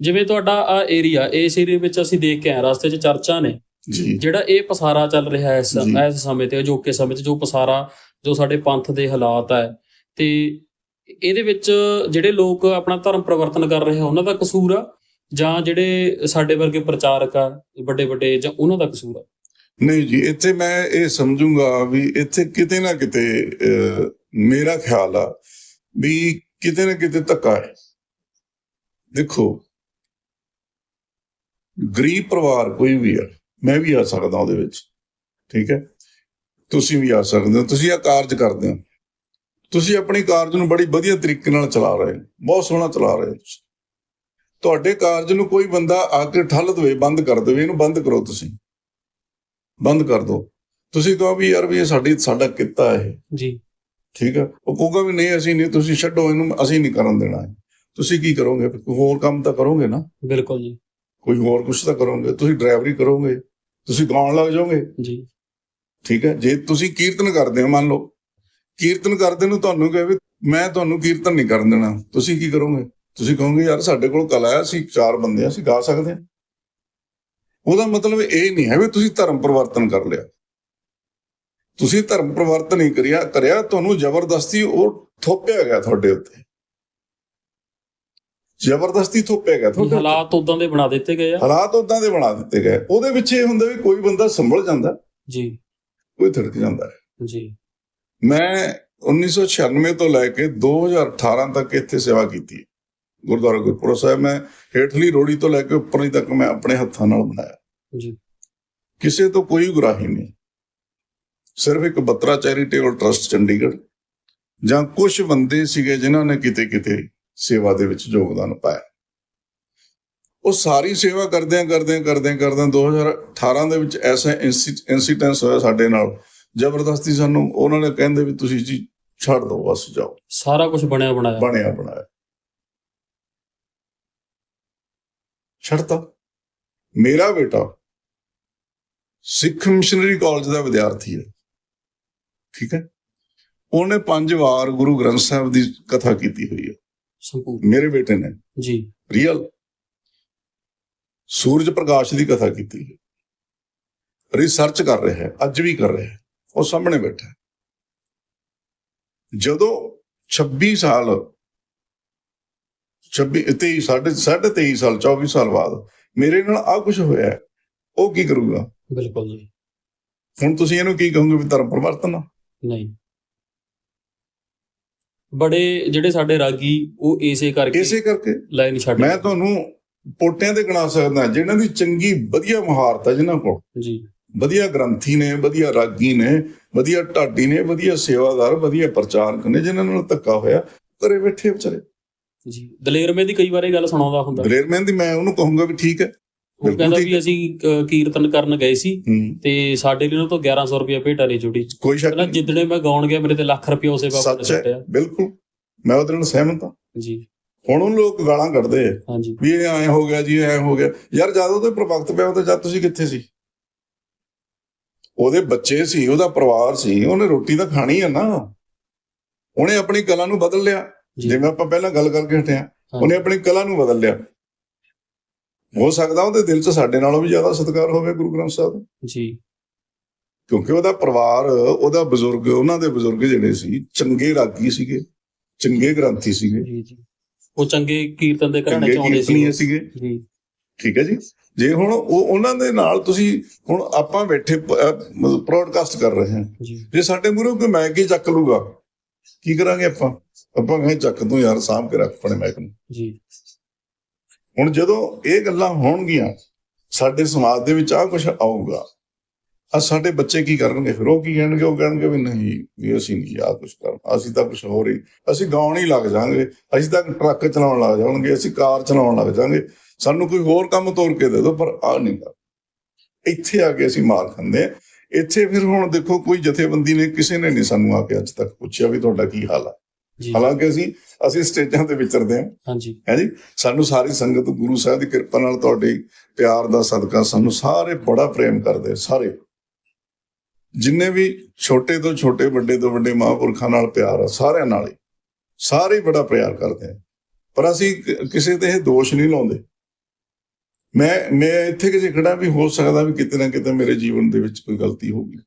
ਜਿਵੇਂ ਤੁਹਾਡਾ ਆ ਏਰੀਆ ਇਸ ਏਰੀਆ ਵਿੱਚ ਅਸੀਂ ਦੇਖ ਕੇ ਆਏ ਰਸਤੇ 'ਚ ਚਰਚਾਂ ਨੇ ਜਿਹੜਾ ਇਹ ਪਸਾਰਾ ਚੱਲ ਰਿਹਾ ਹੈ ਇਸ ਸਮੇਂ ਤੇ ਅਜੋਕੇ ਸਮੇਂ 'ਚ ਜੋ ਪਸਾਰਾ ਜੋ ਸਾਡੇ ਪੰਥ ਦੇ ਹਾਲਾਤ ਹੈ ਤੇ ਇਹਦੇ ਵਿੱਚ ਜਿਹੜੇ ਲੋਕ ਆਪਣਾ ਧਰਮ ਪਰਿਵਰਤਨ ਕਰ ਰਹੇ ਆ ਉਹਨਾਂ ਦਾ ਕਸੂਰ ਆ? ਜਾਂ ਜਿਹੜੇ ਸਾਡੇ ਵਰਗੇ ਪ੍ਰਚਾਰਕ ਆ ਵੱਡੇ ਵੱਡੇ ਜਾਂ ਉਹਨਾਂ ਦਾ ਕਸੂਰ ਆ? ਨਹੀਂ ਜੀ ਇੱਥੇ ਮੈਂ ਇਹ ਸਮਝੂੰਗਾ ਵੀ ਇੱਥੇ ਕਿਤੇ ਨਾ ਕਿਤੇ ਮੇਰਾ ਖਿਆਲ ਆ ਵੀ ਕਿਤੇ ਨਾ ਕਿਤੇ ਧੱਕਾ ਹੈ। ਦੇਖੋ ਗਰੀਬ ਪਰਿਵਾਰ ਕੋਈ ਵੀ ਆ ਮੈਂ ਵੀ ਆ ਸਕਦਾ ਉਹਦੇ ਵਿੱਚ ਠੀਕ ਹੈ? ਤੁਸੀਂ ਵੀ ਆ ਸਕਦੇ ਹੋ ਤੁਸੀਂ ਇਹ ਕਾਰਜ ਕਰਦੇ ਹੋ। ਤੁਸੀਂ ਆਪਣੀ ਕਾਰਜ ਨੂੰ ਬੜੀ ਵਧੀਆ ਤਰੀਕੇ ਨਾਲ ਚਲਾ ਰਹੇ ਹੋ ਬਹੁਤ ਸੋਹਣਾ ਚਲਾ ਰਹੇ ਹੋ। ਤੁਹਾਡੇ ਕਾਰਜ ਨੂੰ ਕੋਈ ਬੰਦਾ ਆ ਕੇ ਠੱਲ ਦੇਵੇ ਬੰਦ ਕਰ ਦੇਵੇ ਇਹਨੂੰ ਬੰਦ ਕਰੋ ਤੁਸੀਂ। ਬੰਦ ਕਰ ਦਿਓ ਤੁਸੀਂ ਕਹੋ ਵੀ ਯਾਰ ਵੀ ਇਹ ਸਾਡੀ ਸਾਡਾ ਕਿੱਤਾ ਇਹ। ਜੀ। ਠੀਕ ਹੈ? ਉਹ ਕਹੂਗਾ ਵੀ ਨਹੀਂ ਅਸੀਂ ਨਹੀਂ ਤੁਸੀਂ ਛੱਡੋ ਇਹਨੂੰ ਅਸੀਂ ਨਹੀਂ ਕਰਨ ਦੇਣਾ। ਤੁਸੀਂ ਕੀ ਕਰੋਗੇ? ਹੋਰ ਕੰਮ ਤਾਂ ਕਰੋਗੇ ਨਾ? ਬਿਲਕੁਲ ਜੀ। ਕੋਈ ਹੋਰ ਕੁਝ ਤਾਂ ਕਰੋਗੇ? ਤੁਸੀਂ ਡਰਾਈਵਰੀ ਕਰੋਗੇ? ਤੁਸੀਂ ਗਾਉਣ ਲੱਗ ਜਾਓਗੇ? ਜੀ। ਠੀਕ ਹੈ? ਜੇ ਤੁਸੀਂ ਕੀਰਤਨ ਕਰਦੇ ਹੋ ਮੰਨ ਲਓ ਕੀਰਤਨ ਕਰਦੇ ਨੂੰ ਤੁਹਾਨੂੰ ਕਹੇ ਵੀ ਮੈਂ ਤੁਹਾਨੂੰ ਕੀਰਤਨ ਨਹੀਂ ਕਰਨ ਦੇਣਾ। ਤੁਸੀਂ ਕੀ ਕਰੋਗੇ? ਤੁਸੀਂ ਕਹੋਗੇ ਯਾਰ ਸਾਡੇ ਕੋਲ ਕਲਾ ਹੈ ਅਸੀਂ ਚਾਰ ਬੰਦੇ ਹਾਂ ਅਸੀਂ ਗਾ ਸਕਦੇ ਹਾਂ। ਉਹਦਾ ਮਤਲਬ ਇਹ ਨਹੀਂ ਹੈ ਵੀ ਤੁਸੀਂ ਧਰਮ ਪਰਿਵਰਤਨ ਕਰ ਲਿਆ। ਤੁਸੀਂ ਧਰਮ ਪਰਿਵਰਤਨ ਨਹੀਂ ਕਰਿਆ ਕਰਿਆ ਤੁਹਾਨੂੰ ਜ਼ਬਰਦਸਤੀ ਉਹ ਥੋਪਿਆ ਗਿਆ ਤੁਹਾਡੇ ਉੱਤੇ। ਜ਼ਬਰਦਸਤੀ ਥੋਪਿਆ ਗਿਆ ਤੁਹਾਡੇ। ਹਾਲਾਤ ਉਦਾਂ ਦੇ ਬਣਾ ਦਿੱਤੇ ਗਏ ਆ। ਹਾਲਾਤ ਉਦਾਂ ਦੇ ਬਣਾ ਦਿੱਤੇ ਗਏ। ਉਹਦੇ ਵਿੱਚ ਇਹ ਹੁੰਦਾ ਵੀ ਕੋਈ ਬੰਦਾ ਸੰਭਲ ਜਾਂਦਾ ਜੀ। ਕੋਈ ਥੜਕ ਜਾਂਦਾ ਜੀ। ਮੈਂ 1996 ਤੋਂ ਲੈ ਕੇ 2018 ਤੱਕ ਇੱਥੇ ਸੇਵਾ ਕੀਤੀ। ਗੁਰਦੁਆਰਾ ਗੁਰਪੁਰ ਸਾਹਿਬ ਮੈਂ ਹੇਠਲੀ ਰੋੜੀ ਤੋਂ ਲੈ ਕੇ ਉੱਪਰਲੀ ਤੱਕ ਮੈਂ ਆਪਣੇ ਹੱਥਾਂ ਨਾਲ ਬਣਾਇਆ। ਜੀ। ਕਿਸੇ ਤੋਂ ਕੋਈ ਗੁਰਾਹੀ ਨਹੀਂ। ਸਿਰਫ ਇੱਕ ਬੱਤਰਾ ਚੈਰੀਟੇਬਲ ਟਰਸਟ ਚੰਡੀਗੜ੍ਹ ਜਾਂ ਕੁਝ ਬੰਦੇ ਸੀਗੇ ਜਿਨ੍ਹਾਂ ਨੇ ਕਿਤੇ ਕਿਤੇ ਸੇਵਾ ਦੇ ਵਿੱਚ ਯੋਗਦਾਨ ਪਾਇਆ। ਉਹ ਸਾਰੀ ਸੇਵਾ ਕਰਦਿਆਂ ਕਰਦਿਆਂ ਕਰਦਿਆਂ ਕਰਦਿਆਂ 2018 ਦੇ ਵਿੱਚ ਐਸਾ ਇਨਸੀਡੈਂਸ ਹੋਇਆ ਸਾਡੇ ਨਾਲ। ਜ਼ਬਰਦਸਤੀ ਸਾਨੂੰ ਉਹਨਾਂ ਨੇ ਕਹਿੰਦੇ ਵੀ ਤੁਸੀਂ ਜੀ ਛੱਡ ਦਿਓ ਬਸ ਜਾਓ। ਸਾਰਾ ਕੁਝ ਬਣਿਆ ਬਣਾਇਆ। ਬਣਿਆ ਬਣਾਇਆ। ਛੱਡਤਾ। ਮੇਰਾ ਬੇਟਾ ਸਿੱਖ ਮਿਸ਼ਨਰੀ ਕਾਲਜ ਦਾ ਵਿਦਿਆਰਥੀ ਹੈ। ਠੀਕ ਹੈ। ਉਹਨੇ ਪੰਜ ਵਾਰ ਗੁਰੂ ਗ੍ਰੰਥ ਸਾਹਿਬ ਦੀ ਕਥਾ ਕੀਤੀ ਹੋਈ ਹੈ। ਸੰਪੂਰਨ। ਮੇਰੇ ਬੇਟੇ ਨੇ ਜੀ। ਰੀਅਲ ਸੂਰਜ ਪ੍ਰਕਾਸ਼ ਦੀ ਕਥਾ ਕੀਤੀ। ਹੈ ਰਿਸਰਚ ਕਰ ਰਿਹਾ ਹੈ ਅੱਜ ਵੀ ਕਰ ਰਿਹਾ ਹੈ ਉਹ ਸਾਹਮਣੇ ਬੈਠਾ ਹੈ। ਜਦੋਂ 26 ਸਾਲ 26 23 ਸਾਢੇ ਸਾਢੇ 23 ਸਾਲ 24 ਸਾਲ ਬਾਅਦ ਮੇਰੇ ਨਾਲ ਆ ਕੁਝ ਹੋਇਆ ਉਹ ਕੀ ਕਰੂਗਾ? ਬਿਲਕੁਲ ਜੀ। ਹੁਣ ਤੁਸੀਂ ਇਹਨੂੰ ਕੀ ਕਹੋਗੇ ਵੀ ਧਰਮ ਪਰਿਵਰਤਨ? ਨਹੀਂ। ਬੜੇ ਜਿਹੜੇ ਸਾਡੇ ਰਾਗੀ ਉਹ ਇਸੇ ਕਰਕੇ ਇਸੇ ਕਰਕੇ। ਲਾਈਨ ਛੱਡ ਮੈਂ ਤੁਹਾਨੂੰ ਪੋਟਿਆਂ ਤੇ ਗਿਣਾ ਸਕਦਾ ਜਿਨ੍ਹਾਂ ਦੀ ਚੰਗੀ ਵਧੀਆ ਮਹਾਰਤ ਹੈ ਜਿਨ੍ਹਾਂ ਕੋਲ। ਜੀ। ਵਧੀਆ ਗ੍ਰੰਥੀ ਨੇ ਵਧੀਆ ਰਾਗੀ ਨੇ ਵਧੀਆ ਢਾਡੀ ਨੇ ਵਧੀਆ ਸੇਵਾਦਾਰ ਵਧੀਆ ਪ੍ਰਚਾਰਕ ਨੇ ਜਿਨ੍ਹਾਂ ਨਾਲ ਧੱਕਾ ਹੋਇਆ ਘਰੇ ਬੈਠੇ ਵਿਚਾਰੇ। ਜੀ। ਦਲੇਰ ਦੀ ਕਈ ਵਾਰ ਇਹ ਗੱਲ ਸੁਣਾਉਂਦਾ ਹੁੰਦਾ। ਦਲੇਰ ਮਹਿੰਦੀ ਦੀ ਮੈਂ ਉਹਨੂੰ ਕਹੂੰਗਾ ਵੀ ਠੀਕ ਹੈ। ਉਹ ਕਹਿੰਦਾ ਵੀ ਅਸੀਂ ਕੀਰਤਨ ਕਰਨ ਗਏ ਸੀ ਤੇ ਸਾਡੇ ਲਈ ਉਹਨਾਂ ਤੋਂ 1100 ਰੁਪਏ ਭੇਟਾ ਨਹੀਂ ਜੁੜੀ ਕੋਈ ਸ਼ੱਕ ਨਹੀਂ। ਜਿੱਦਣੇ ਮੈਂ ਗਾਉਣ ਗਿਆ ਮੇਰੇ ਤੇ ਲੱਖ ਰੁਪਏ ਉਸੇ ਬਾਬਾ ਨੇ ਸੁੱਟਿਆ। ਬਿਲਕੁਲ। ਮੈਂ ਉਹਦੇ ਨਾਲ ਸਹਿਮਤ ਹਾਂ। ਜੀ। ਹੁਣ ਉਹ ਲੋਕ ਗਾਲਾਂ ਕੱਢਦੇ ਆ। ਵੀ ਇਹ ਐ ਹੋ ਗਿਆ ਜੀ ਐ ਹੋ ਗਿਆ। ਯਾਰ ਜਦ ਉਹਦੇ ਪਰ ਵਕਤ ਪਿਆ ਤਾਂ ਜਦ ਤੁਸੀਂ ਕਿੱਥੇ ਸੀ? ਉਹਦੇ ਬੱਚੇ ਸੀ ਉਹਦਾ ਪਰਿਵਾਰ ਸੀ ਉਹਨੇ ਰੋਟੀ ਤਾਂ ਖਾਣੀ ਆ ਨਾ। ਉਹਨੇ ਆਪਣੀ ਕਲਾ ਨੂੰ ਬਦਲ ਲਿਆ। ਜਿਵੇਂ ਆਪਾਂ ਪਹਿਲਾਂ ਗੱਲ ਕਰਕੇ ਹਟਿਆ। ਉਹਨੇ ਆਪਣੀ ਕਲਾ ਨੂੰ ਬਦਲ ਲਿਆ। ਹੋ ਸਕਦਾ ਉਹਦੇ ਦਿਲ 'ਚ ਸਾਡੇ ਨਾਲੋਂ ਵੀ ਜ਼ਿਆਦਾ ਸਤਿਕਾਰ ਹੋਵੇ ਗੁਰੂ ਗ੍ਰੰਥ ਸਾਹਿਬ ਦਾ। ਜੀ। ਕਿਉਂਕਿ ਉਹਦਾ ਪਰਿਵਾਰ ਉਹਦਾ ਬਜ਼ੁਰਗ ਉਹਨਾਂ ਦੇ ਬਜ਼ੁਰਗ ਜਿਹੜੇ ਸੀ ਚੰਗੇ ਰਾਗੀ ਸੀਗੇ ਚੰਗੇ ਗ੍ਰੰਥੀ ਸੀਗੇ। ਜੀ ਜੀ। ਉਹ ਚੰਗੇ ਕੀਰਤਨ ਦੇ ਘਰਾਣੇ ਚ ਆਉਂਦੇ ਸੀਗੇ। ਜੀ। ਠੀਕ ਹੈ ਜੀ। ਜੇ ਹੁਣ ਉਹ ਉਹਨਾਂ ਦੇ ਨਾਲ ਤੁਸੀਂ ਹੁਣ ਆਪਾਂ ਬੈਠੇ ਪ੍ਰੋਡਕਾਸਟ ਕਰ ਰਹੇ ਹਾਂ। ਜੀ। ਸਾਡੇ ਮੂਹਰੇ ਕੋਈ ਮੈਕ ਹੀ ਚੱਕ ਲੂਗਾ ਕੀ ਕਰਾਂਗੇ ਆਪਾਂ? ਆਪਾਂ ਕਹੇ ਚੱਕ ਤੂੰ ਯਾਰ ਸਾਂਭ ਕੇ ਰੱਖ ਆਪਣੇ ਮੈਕ ਨੂੰ। ਜੀ। ਹੁਣ ਜਦੋਂ ਇਹ ਗੱਲਾਂ ਹੋਣਗੀਆਂ, ਸਾਡੇ ਸਮਾਜ ਦੇ ਵਿੱਚ ਆ ਕੁਝ ਆਊਗਾ ਆ ਸਾਡੇ ਬੱਚੇ ਕੀ ਕਰਨਗੇ? ਫਿਰ ਉਹ ਕੀ ਕਹਿਣਗੇ? ਉਹ ਕਹਿਣਗੇ ਵੀ ਨਹੀਂ, ਵੀ ਅਸੀਂ ਨਹੀਂ ਆ ਕੁਝ ਕਰਨਾ, ਅਸੀਂ ਤਾਂ ਕੁਝ ਹੋਰ ਹੀ, ਅਸੀਂ ਗਾਉਣ ਹੀ ਲੱਗ ਜਾਾਂਗੇ ਅਸੀਂ ਤਾਂ ਟਰੱਕ ਚਲਾਉਣ ਲੱਗ ਜਾਵਾਂਗੇ ਅਸੀਂ ਕਾਰ ਚਲਾਉਣ ਲੱਗ ਜਾਾਂਗੇ ਸਾਨੂੰ ਕੋਈ ਹੋਰ ਕੰਮ ਤੋਰ ਕੇ ਦੇ ਦਿਓ, ਪਰ ਆ ਨਹੀਂ ਗਾ ਇੱਥੇ ਆ ਕੇ ਅਸੀਂ ਮਾਰ ਖਾਂਦੇ ਆ ਇੱਥੇ ਫਿਰ ਹੁਣ ਦੇਖੋ, ਕੋਈ ਜਥੇਬੰਦੀ ਨੇ, ਕਿਸੇ ਨੇ ਨਹੀਂ ਸਾਨੂੰ ਆ ਕੇ ਅੱਜ ਤੱਕ ਪੁੱਛਿਆ ਵੀ ਤੁਹਾਡਾ ਕੀ ਹਾਲ ਹੈ ਹਾਲਾਂਕਿ ਅਸੀਂ ਅਸੀਂ ਸਟੇਜਾਂ ਤੇ ਵਿਚਰਦੇ ਹਾਂ। ਹਾਂਜੀ। ਹੈ ਜੀ? ਸਾਨੂੰ ਸਾਰੀ ਸੰਗਤ ਗੁਰੂ ਸਾਹਿਬ ਦੀ ਕਿਰਪਾ ਨਾਲ ਤੁਹਾਡੇ ਪਿਆਰ ਦਾ ਸਦਕਾ ਸਾਨੂੰ ਸਾਰੇ ਬੜਾ ਪ੍ਰੇਮ ਕਰਦੇ ਸਾਰੇ। ਜਿੰਨੇ ਵੀ ਛੋਟੇ ਤੋਂ ਛੋਟੇ ਵੱਡੇ ਤੋਂ ਵੱਡੇ ਮਹਾਂਪੁਰਖਾਂ ਨਾਲ ਪਿਆਰ ਆ ਸਾਰਿਆਂ ਨਾਲ ਹੀ। ਸਾਰੇ ਬੜਾ ਪਿਆਰ ਕਰਦੇ ਆ। ਪਰ ਅਸੀਂ ਕਿਸੇ ਤੇ ਇਹ ਦੋਸ਼ ਨਹੀਂ ਲਾਉਂਦੇ। ਮੈਂ ਮੈਂ ਇੱਥੇ ਕਿਸੇ ਖੜਾ ਵੀ ਹੋ ਸਕਦਾ ਵੀ ਕਿਤੇ ਨਾ ਕਿਤੇ ਮੇਰੇ ਜੀਵਨ ਦੇ ਵਿੱਚ ਕੋਈ ਗਲਤੀ ਹੋ ਗਈ।